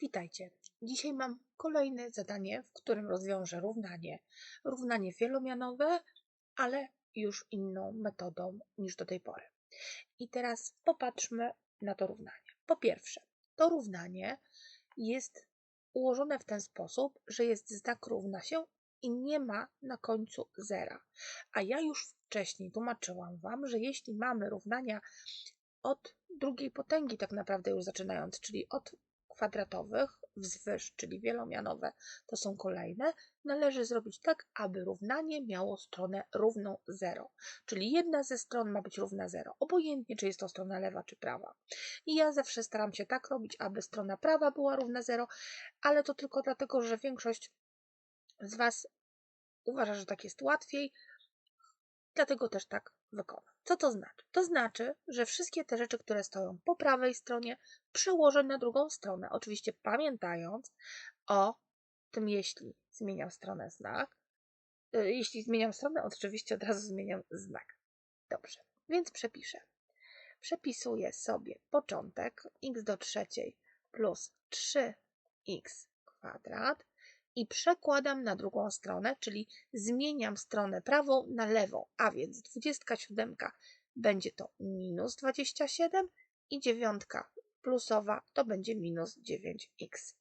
Witajcie. Dzisiaj mam kolejne zadanie, w którym rozwiążę równanie. Równanie wielomianowe, ale już inną metodą niż do tej pory. I teraz popatrzmy na to równanie. Po pierwsze, to równanie jest ułożone w ten sposób, że jest znak równa się i nie ma na końcu zera. A ja już wcześniej tłumaczyłam Wam, że jeśli mamy równania od drugiej potęgi, tak naprawdę już zaczynając, czyli od kwadratowych wzwyż, czyli wielomianowe, to są kolejne, należy zrobić tak, aby równanie miało stronę równą 0. Czyli jedna ze stron ma być równa 0, obojętnie czy jest to strona lewa czy prawa. I ja zawsze staram się tak robić, aby strona prawa była równa 0, ale to tylko dlatego, że większość z Was uważa, że tak jest łatwiej, dlatego też tak wykonam. Co to znaczy? To znaczy, że wszystkie te rzeczy, które stoją po prawej stronie, przełożę na drugą stronę. Oczywiście pamiętając o tym, jeśli zmieniam stronę znak. Y, jeśli zmieniam stronę, oczywiście od razu zmieniam znak. Dobrze, więc przepiszę. Przepisuję sobie początek x do trzeciej plus 3x kwadrat i przekładam na drugą stronę, czyli zmieniam stronę prawą na lewą, a więc 27 będzie to minus 27 i dziewiątka plusowa to będzie minus 9x.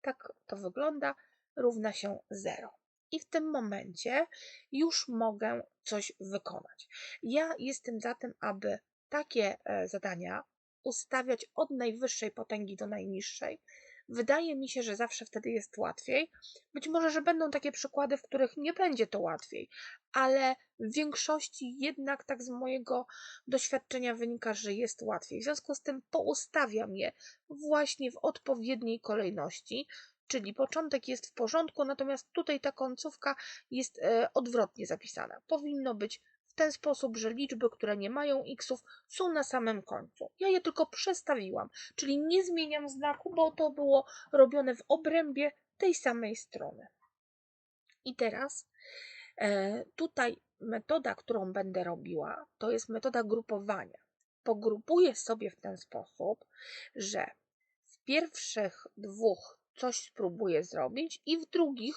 Tak to wygląda, równa się 0. I w tym momencie już mogę coś wykonać. Ja jestem za tym, aby takie e, zadania ustawiać od najwyższej potęgi do najniższej, Wydaje mi się, że zawsze wtedy jest łatwiej. Być może, że będą takie przykłady, w których nie będzie to łatwiej, ale w większości jednak tak z mojego doświadczenia wynika, że jest łatwiej. W związku z tym poustawiam je właśnie w odpowiedniej kolejności, czyli początek jest w porządku, natomiast tutaj ta końcówka jest e, odwrotnie zapisana. Powinno być ten sposób, że liczby, które nie mają xów, są na samym końcu. Ja je tylko przestawiłam, czyli nie zmieniam znaku, bo to było robione w obrębie tej samej strony. I teraz e, tutaj metoda, którą będę robiła, to jest metoda grupowania. Pogrupuję sobie w ten sposób, że w pierwszych dwóch coś spróbuję zrobić i w drugich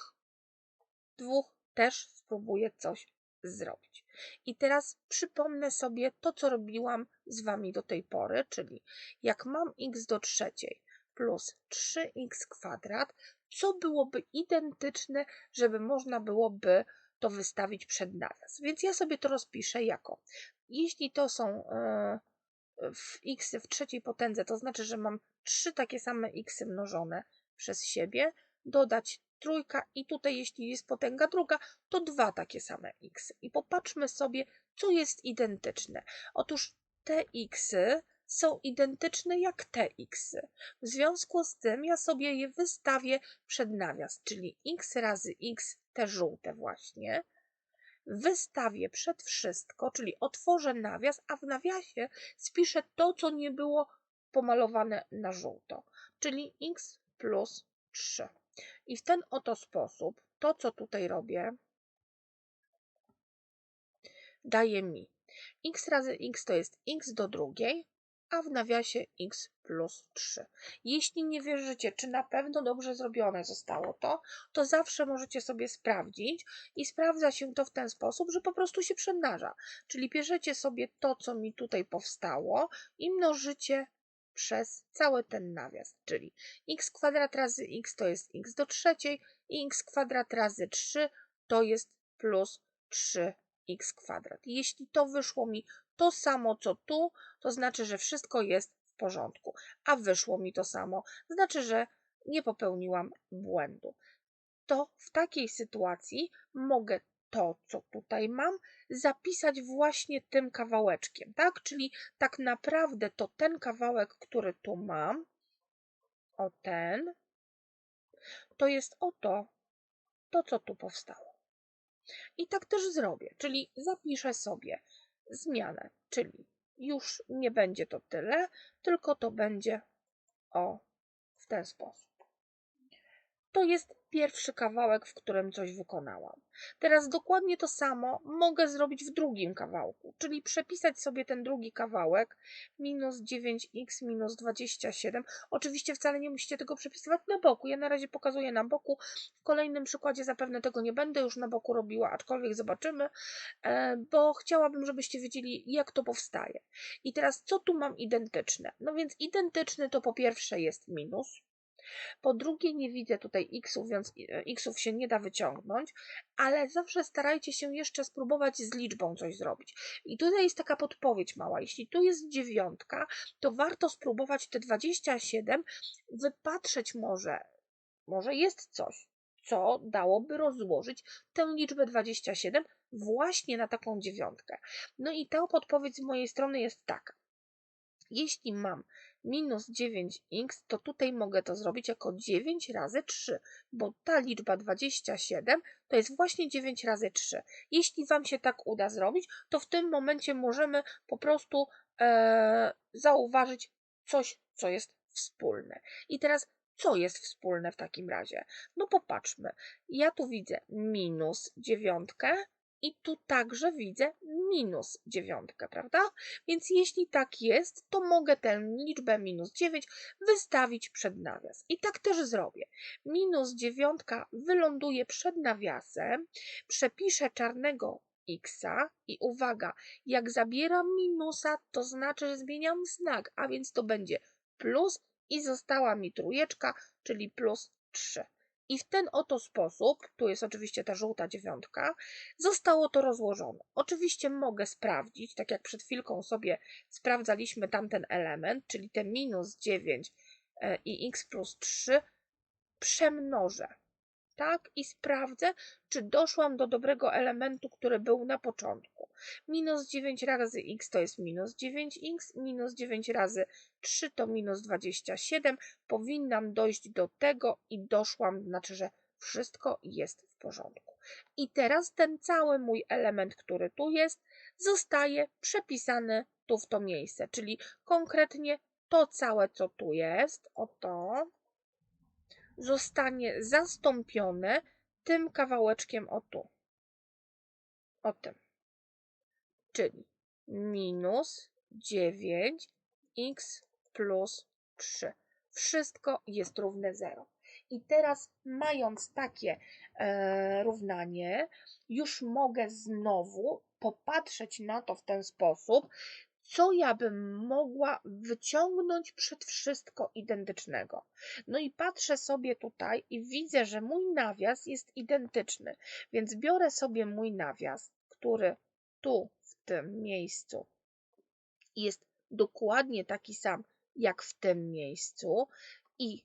dwóch też spróbuję coś zrobić. I teraz przypomnę sobie to, co robiłam z Wami do tej pory, czyli jak mam x do trzeciej plus 3x kwadrat, co byłoby identyczne, żeby można byłoby to wystawić przed nawias. Więc ja sobie to rozpiszę jako, jeśli to są e, w x w trzeciej potędze, to znaczy, że mam trzy takie same x mnożone przez siebie, dodać trójka i tutaj jeśli jest potęga druga, to dwa takie same x. I popatrzmy sobie, co jest identyczne. Otóż te x są identyczne jak te x. W związku z tym ja sobie je wystawię przed nawias, czyli x razy x, te żółte właśnie, wystawię przed wszystko, czyli otworzę nawias, a w nawiasie spiszę to, co nie było pomalowane na żółto, czyli x plus 3. I w ten oto sposób to, co tutaj robię, daje mi x razy x to jest x do drugiej, a w nawiasie x plus 3. Jeśli nie wierzycie, czy na pewno dobrze zrobione zostało to, to zawsze możecie sobie sprawdzić i sprawdza się to w ten sposób, że po prostu się przemnaża. Czyli bierzecie sobie to, co mi tutaj powstało i mnożycie przez cały ten nawias, czyli x kwadrat razy x to jest x do trzeciej i x kwadrat razy 3 to jest plus 3x kwadrat. Jeśli to wyszło mi to samo co tu, to znaczy, że wszystko jest w porządku, a wyszło mi to samo, znaczy, że nie popełniłam błędu. To w takiej sytuacji mogę to, co tutaj mam, zapisać właśnie tym kawałeczkiem, tak? Czyli tak naprawdę to ten kawałek, który tu mam, o ten, to jest oto to, co tu powstało. I tak też zrobię, czyli zapiszę sobie zmianę, czyli już nie będzie to tyle, tylko to będzie o w ten sposób. To jest pierwszy kawałek, w którym coś wykonałam. Teraz dokładnie to samo mogę zrobić w drugim kawałku, czyli przepisać sobie ten drugi kawałek minus 9x minus 27. Oczywiście wcale nie musicie tego przepisywać na boku. Ja na razie pokazuję na boku. W kolejnym przykładzie zapewne tego nie będę już na boku robiła, aczkolwiek zobaczymy, e, bo chciałabym, żebyście wiedzieli, jak to powstaje. I teraz co tu mam identyczne? No więc identyczny to po pierwsze jest minus, po drugie, nie widzę tutaj xów, więc e, xów się nie da wyciągnąć, ale zawsze starajcie się jeszcze spróbować z liczbą coś zrobić. I tutaj jest taka podpowiedź mała. Jeśli tu jest dziewiątka, to warto spróbować te 27 wypatrzeć może. Może jest coś, co dałoby rozłożyć tę liczbę 27 właśnie na taką dziewiątkę. No i ta podpowiedź z mojej strony jest taka. Jeśli mam minus 9x, to tutaj mogę to zrobić jako 9 razy 3, bo ta liczba 27 to jest właśnie 9 razy 3. Jeśli Wam się tak uda zrobić, to w tym momencie możemy po prostu e, zauważyć coś, co jest wspólne. I teraz co jest wspólne w takim razie? No popatrzmy. Ja tu widzę minus dziewiątkę, i tu także widzę minus dziewiątkę, prawda? Więc jeśli tak jest, to mogę tę liczbę minus 9 wystawić przed nawias. I tak też zrobię. Minus dziewiątka wyląduje przed nawiasem, przepiszę czarnego x i uwaga, jak zabieram minusa, to znaczy, że zmieniam znak, a więc to będzie plus i została mi trójeczka, czyli plus 3. I w ten oto sposób, tu jest oczywiście ta żółta dziewiątka, zostało to rozłożone. Oczywiście mogę sprawdzić, tak jak przed chwilką sobie sprawdzaliśmy tamten element, czyli te minus 9 e, i x plus 3, przemnożę tak i sprawdzę, czy doszłam do dobrego elementu, który był na początku. Minus 9 razy x to jest minus 9x, minus 9 razy 3 to minus 27. Powinnam dojść do tego i doszłam, znaczy, że wszystko jest w porządku. I teraz ten cały mój element, który tu jest, zostaje przepisany tu w to miejsce, czyli konkretnie to całe, co tu jest, oto, zostanie zastąpione tym kawałeczkiem o tu. O tym. Czyli minus 9x plus 3. Wszystko jest równe 0. I teraz, mając takie e, równanie, już mogę znowu popatrzeć na to w ten sposób, co ja bym mogła wyciągnąć przed wszystko identycznego. No i patrzę sobie tutaj i widzę, że mój nawias jest identyczny, więc biorę sobie mój nawias, który tu w tym miejscu jest dokładnie taki sam jak w tym miejscu i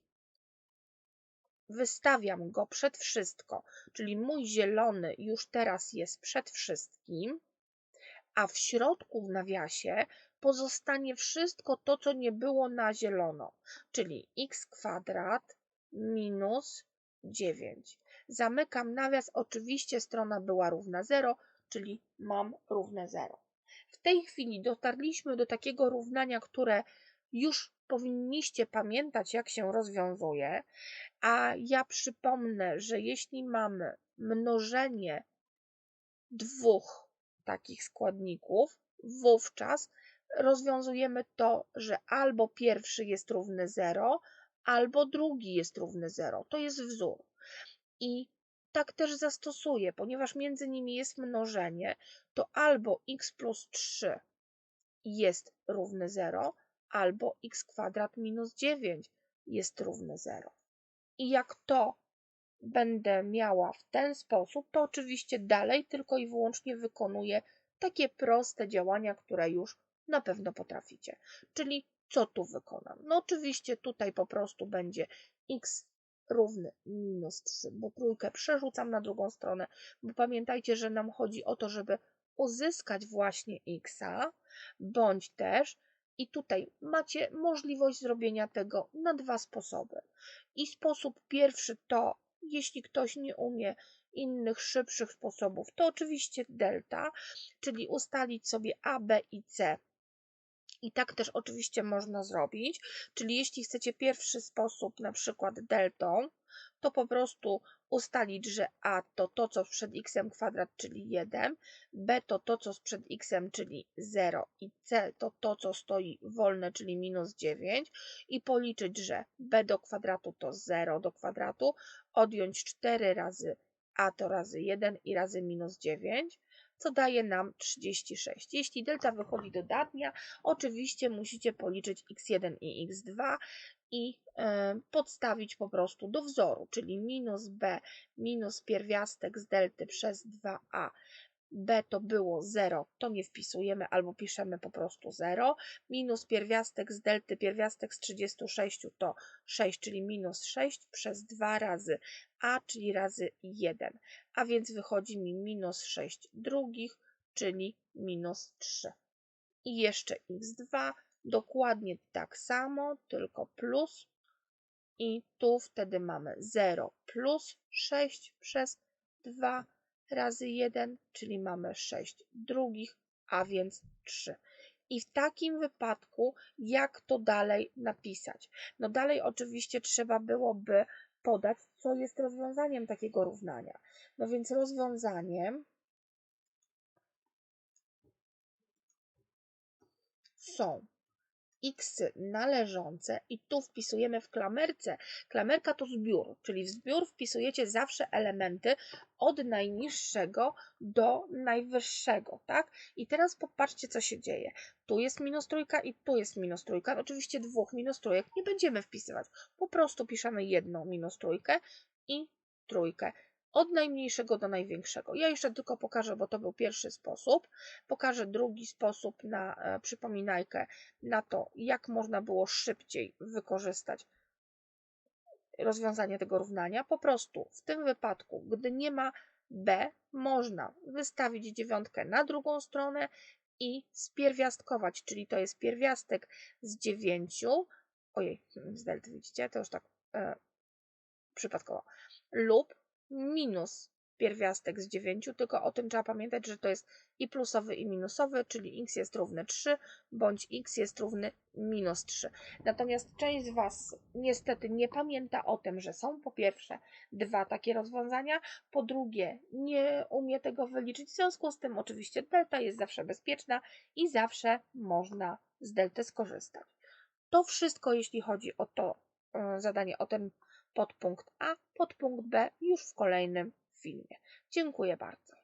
wystawiam go przed wszystko, czyli mój zielony już teraz jest przed wszystkim a w środku w nawiasie pozostanie wszystko to, co nie było na zielono, czyli x kwadrat minus 9. Zamykam nawias, oczywiście strona była równa 0, czyli mam równe 0. W tej chwili dotarliśmy do takiego równania, które już powinniście pamiętać, jak się rozwiązuje, a ja przypomnę, że jeśli mamy mnożenie dwóch takich składników, wówczas rozwiązujemy to, że albo pierwszy jest równy 0, albo drugi jest równy 0. To jest wzór. I tak też zastosuję, ponieważ między nimi jest mnożenie, to albo x plus 3 jest równy 0, albo x kwadrat minus 9 jest równy 0. I jak to będę miała w ten sposób, to oczywiście dalej tylko i wyłącznie wykonuję takie proste działania, które już na pewno potraficie. Czyli co tu wykonam? No oczywiście tutaj po prostu będzie x równy minus 3, bo trójkę przerzucam na drugą stronę, bo pamiętajcie, że nam chodzi o to, żeby uzyskać właśnie x, bądź też i tutaj macie możliwość zrobienia tego na dwa sposoby. I sposób pierwszy to jeśli ktoś nie umie innych szybszych sposobów, to oczywiście delta, czyli ustalić sobie A, B i C I tak też oczywiście można zrobić, czyli jeśli chcecie pierwszy sposób, na przykład deltą, to po prostu ustalić, że a to to, co przed x kwadrat, czyli 1, b to to, co przed x, czyli 0 i c to to, co stoi wolne, czyli minus 9 i policzyć, że b do kwadratu to 0 do kwadratu, odjąć 4 razy a to razy 1 i razy minus 9, co daje nam 36. Jeśli delta wychodzi dodatnia, oczywiście musicie policzyć x1 i x2 i e, podstawić po prostu do wzoru, czyli minus b minus pierwiastek z delty przez 2a b to było 0, to nie wpisujemy albo piszemy po prostu 0, minus pierwiastek z delty, pierwiastek z 36 to 6, czyli minus 6 przez 2 razy a, czyli razy 1, a więc wychodzi mi minus 6 drugich, czyli minus 3. I jeszcze x2, dokładnie tak samo, tylko plus. I tu wtedy mamy 0 plus 6 przez 2 razy 1, czyli mamy 6 drugich, a więc 3. I w takim wypadku, jak to dalej napisać? No dalej oczywiście trzeba byłoby podać, co jest rozwiązaniem takiego równania. No więc rozwiązaniem są x należące i tu wpisujemy w klamerce. Klamerka to zbiór, czyli w zbiór wpisujecie zawsze elementy od najniższego do najwyższego, tak? I teraz popatrzcie, co się dzieje. Tu jest minus trójka i tu jest minus trójka. Oczywiście dwóch minus trójek nie będziemy wpisywać. Po prostu piszemy jedną minus trójkę i trójkę od najmniejszego do największego. Ja jeszcze tylko pokażę, bo to był pierwszy sposób. Pokażę drugi sposób na e, przypominajkę na to, jak można było szybciej wykorzystać rozwiązanie tego równania. Po prostu w tym wypadku, gdy nie ma b, można wystawić dziewiątkę na drugą stronę i spierwiastkować, czyli to jest pierwiastek z dziewięciu, ojej, z delty widzicie, to już tak e, przypadkowo, lub minus pierwiastek z 9, tylko o tym trzeba pamiętać, że to jest i plusowy, i minusowy, czyli x jest równy 3, bądź x jest równy minus 3. Natomiast część z Was niestety nie pamięta o tym, że są po pierwsze dwa takie rozwiązania, po drugie nie umie tego wyliczyć, w związku z tym oczywiście delta jest zawsze bezpieczna i zawsze można z delty skorzystać. To wszystko, jeśli chodzi o to e, zadanie, o ten podpunkt A, podpunkt B już w kolejnym filmie. Dziękuję bardzo.